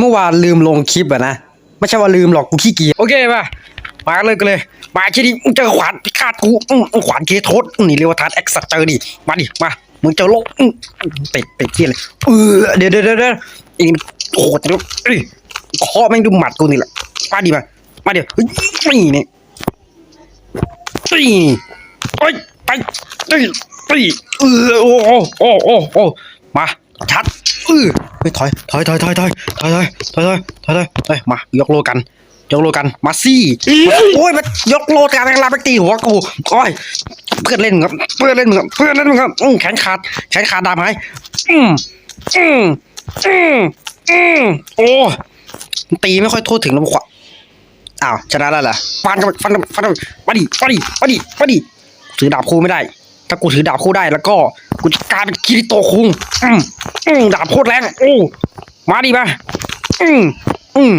เมื่อวานลืมลงคลิปอะนะ ไม่ใช่ว่าลืมหรอกกูขี้เกียจโอเคป่ะมาเลยกันเลย มาแค่นี้มึงเจอขวานพิฆาตกูอื้อขวานเคโทษนี่เรียกว่าทานเอ็กซ์เจอดิมาดิมามึงเจอโลกอื้อติดติดที่เลยเออเดี๋ยวเดี๋ยวเดี๋ยวเดี๋ยวอีกโอ้โหจะเอ้ยคอแม่งดูหมัดกูนี่แหละมาดิมามาเดี๋ยวเฮ้ยนี่นี่นี่เอ้ยไปนี่เออโอ้โอ้โอ้โอ้โอมาชัด ออเฮ้ยถอยถอยถอยถอยถอยถอยถอยถอยถอยถอยถอยเฮ้ยมายกโลกัน ยกโลกันมาซี่โอ้ยมันยกโลกันแรงลาไปตีหัวกูโอ้ยเพื่อนเล่นมึงครับเพื่อนเล่นมึงครับเพื่อนเล่นมึงครับอืมแขนขาดแขนขาดดามหายอืมอืมอืมอืมโอ้ตีไม่ค่อยโทษถึงลำขวาอ้าวชนะแล้วเหรอฟันกันฟันกันฟันกันมาดิมาดิมาดิมาดิถือดาบคู่ไม่ได้ ถ้ากูถือดาบคู่ได้แล้วก็กูจะกลายเป็นคิริโตคุงอืมอืมดาบโคตรแรงโอ้มาดิมาอืมอืม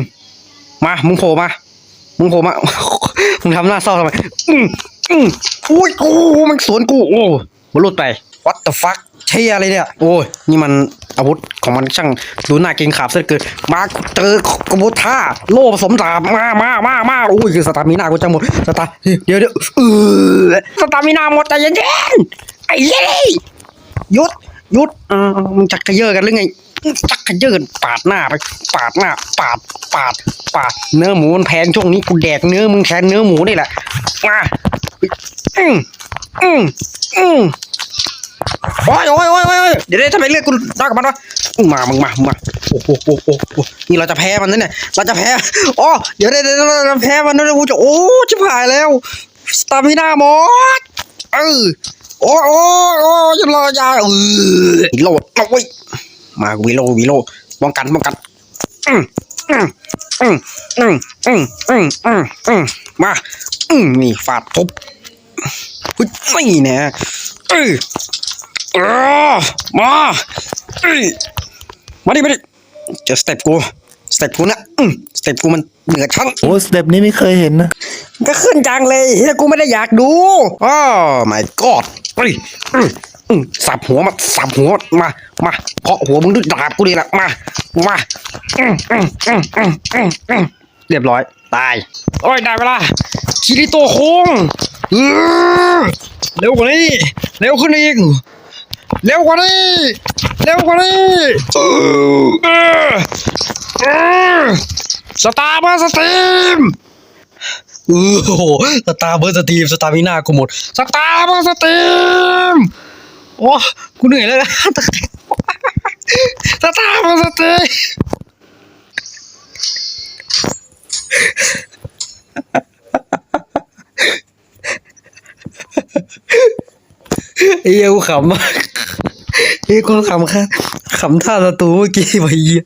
มามึงโผล่มามึงโผล่มามึงทำหน้าเศร้าทำไมอืมอืมอุ้ยกูมันสวนกูโอ้มันหลุดไป what the fuck เชียอะไรเนี่ย โอ้ย นี่มันอาวุธของมันช่างดูน่าเกรงขามซะเหลือเกินมาเจอกบุท่าโล่ผสมดาบมามามามาโอ้ยคือสตามินากูจะหมดสตาเดี๋ยวเดี๋ยวเออสตามินาหมดใจเย็นๆไอ้เย้ยหยุดยุดอ่ามึงจักกระเยอะกันหรือไงจักกระเยินปาดหน้าไป ปาดหน้า ปาดปาดปาดเนื้อหมูมันแพงช่วงนี้กูแดกเนื้อมึงแทนเนื้อหมูนี่แหละมาอืมอืมอืม โอ้ยโอ้ยโอ้ยโอ้ยเดี๋ยวได้ทำไมเลือกกูรักกับมันวะอืมมามึงมามึงมาโอ้โหโอ้โหโอ้นี่เราจะแพ้มันนะเนี่ยเราจะแพ้อ๋อเดี๋ยวเดี๋ยวเดี๋ยวเราจะแพ้มันนะเดี๋ยวกูจะโอ้ชิบหายแล้วสตามิน่าหมดเออโอ้โอ้โอ้ยรอยาเออโหลดเอาไว้ยมาวิโลวิโลป้องกันป้องกันอืมอืมอืมอืมอืมอืมอืมอืมมาอืมนี่ฟาดทุบเฮ้ยนี่เนี่ยเออ เออมาเอ้ยมาดิมาดิเจอสเต็ปกูสเต็ปกูนะอืมสเต็ปกูมันเหนือชั้นโอ้สเต็ปนี้ไม่เคยเห็นนะ ก็ขึ้นจังเลยเฮ้ยกูไม่ได้อยากดูอ้อ my god เฮ้ยอืมอืมสับหัวมาสับหัวมามาเคาะหัวมึงด้วยดาบกูดีละมามาอืมอืมอืมอืมอืมอืมเรียบร้อย ตาย โอ้ยได้เวลาคิริโตโคงเออเร็วกว่านี้เร็วขึ้นอีก เร็วกว่านี้เร็วกว่านี้เออเออเออสตาร์มาสตีมเออโอ้โหสตาร์เบอร์สตรีมสตาร์มิน่ากูหมดสตาร์เบอร์สตรีมโอ้กูเหนื่อยแล้วนะสตาร์เบอร์สตรีมเอ้ยกูขำมาก เอ้ยกูขำค่ะขำท่าศัตรูเมื่อกี้ไปเยี่ย